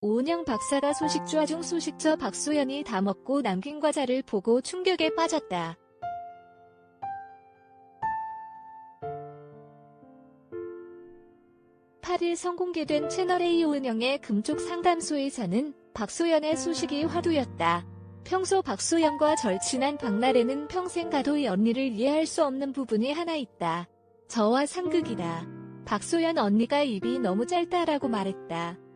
오은영 박사가 소식좌 중 소식저 박소연이 다 먹고 남긴 과자를 보고 충격에 빠졌다. (8일) 성공개된 채널A 오은영의 금쪽 상담소에서는 박소연의 소식이 화두였다. 평소 박소연과 절친한 박나래는 평생 가도 이 언니를 이해할 수 없는 부분이 하나 있다. 저와 상극이다. 박소연 언니가 입이 너무 짧다라고 말했다.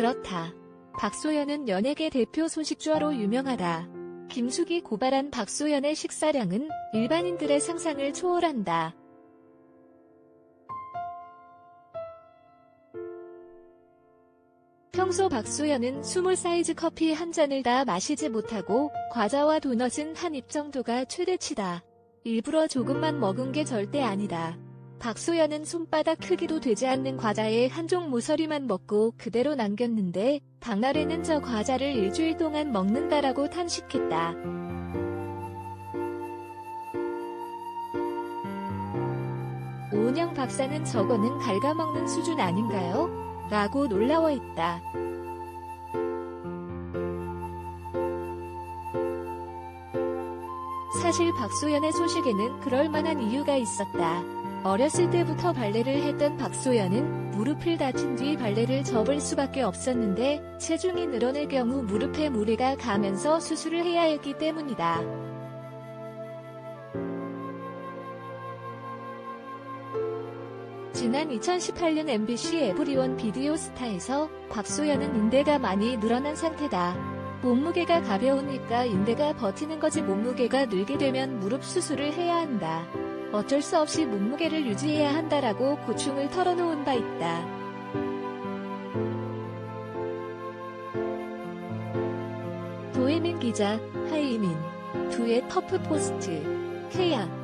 그렇다. 박소연은 연예계 대표 소식주어로 유명하다. 김숙이 고발한 박소연의 식사량은 일반인들의 상상을 초월한다. 평소 박소연은 20사이즈 커피 한 잔을 다 마시지 못하고 과자와 도넛은 한 입 정도가 최대치다. 일부러 조금만 먹은 게 절대 아니다. 박소연은 손바닥 크기도 되지 않는 과자에 한 종 모서리만 먹고 그대로 남겼는데 박나래는 저 과자를 일주일 동안 먹는다라고 탄식했다. 오은영 박사는 저거는 갉아먹는 수준 아닌가요? 라고 놀라워했다. 사실 박소연의 소식에는 그럴 만한 이유가 있었다. 어렸을 때부터 발레를 했던 박소연은 무릎을 다친 뒤 발레를 접을 수밖에 없었는데 체중이 늘어날 경우 무릎에 무리가 가면서 수술을 해야 했기 때문이다. 지난 2018년 MBC 에브리원 비디오 스타에서 박소연은 인대가 많이 늘어난 상태다. 몸무게가 가벼우니까 인대가 버티는 거지 몸무게가 늘게 되면 무릎 수술을 해야 한다. 어쩔 수 없이 몸무게를 유지해야 한다라고 고충을 털어놓은 바 있다. 도혜민 기자, 하이민, 두의 터프 포스트, 케야.